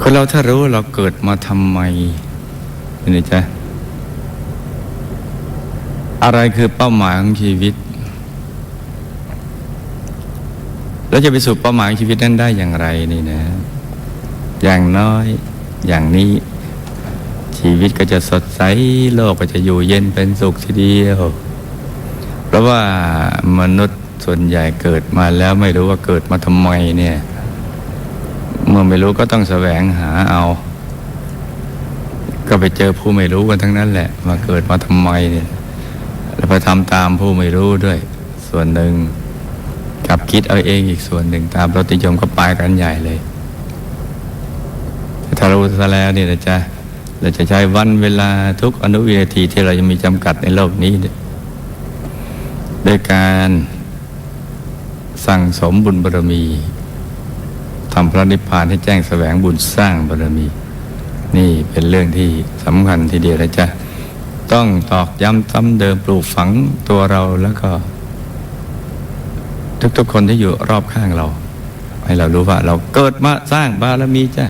คนเราถ้ารู้ว่าเราเกิดมาทำไมนี่จ๊ะอะไรคือเป้าหมายของชีวิต แล้วจะไปสู่เป้าหมายชีวิตนั้นได้อย่างไรนี่นะ อย่างน้อยอย่างนี้ ชีวิตก็จะสดใสโลกก็จะอยู่เย็นเป็นสุขทีเดียว เพราะว่ามนุษย์ส่วนใหญ่เกิดมาแล้วไม่รู้ว่าเกิดมาทำไมเนี่ย เมื่อไม่รู้ก็ต้องแสวงหาเอา ก็ไปเจอผู้ไม่รู้กันทั้งนั้นแหละ มาเกิดมาทำไมเนี่ยแล้วไปทำตามผู้ไม่รู้ด้วย ส่วนหนึ่งกลับคิดเอาเองอีกส่วนหนึ่งตามรสนิยมก็ไปกันใหญ่เลยถ้ารู้ซะแล้วเนี่ยนะจ๊ะเราจะใช้วันเวลาทุกอนุวินาทีที่เรายังมีจำกัดในโลกนี้เนี่ยการสั่งสมบุญบารมีำพระนิพพานให้แจ้งแสวงบุญสร้างบารมี นี่เป็นเรื่องที่สำคัญทีเดียวนะจ๊ะ ต้องตอกย้ำซ้ำเดิมปลูกฝังตัวเราแล้วก็ ทุกๆคนที่อยู่รอบข้างเรา ให้เรารู้ว่าเราเกิดมาสร้างบารมีจ้ะ